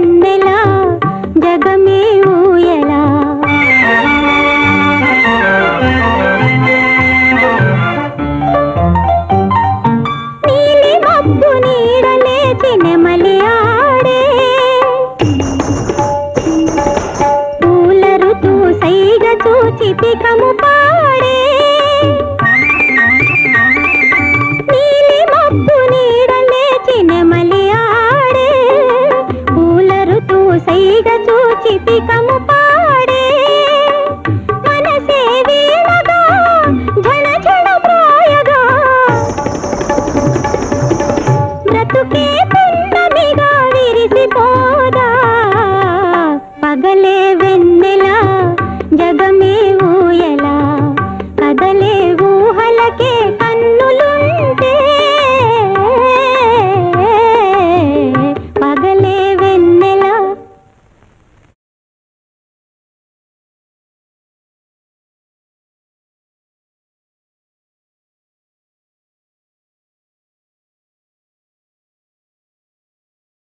వెన్నెలా చూచి పికము పా విడిగా చూచి పికము పాడే. మనసే వీణగా జన జన ప్రాయగా. బ్రతుకే పున్నమిగా విరిసిపోదా. పగలే వెన్నెలా జగమే ఊయలా. కదలే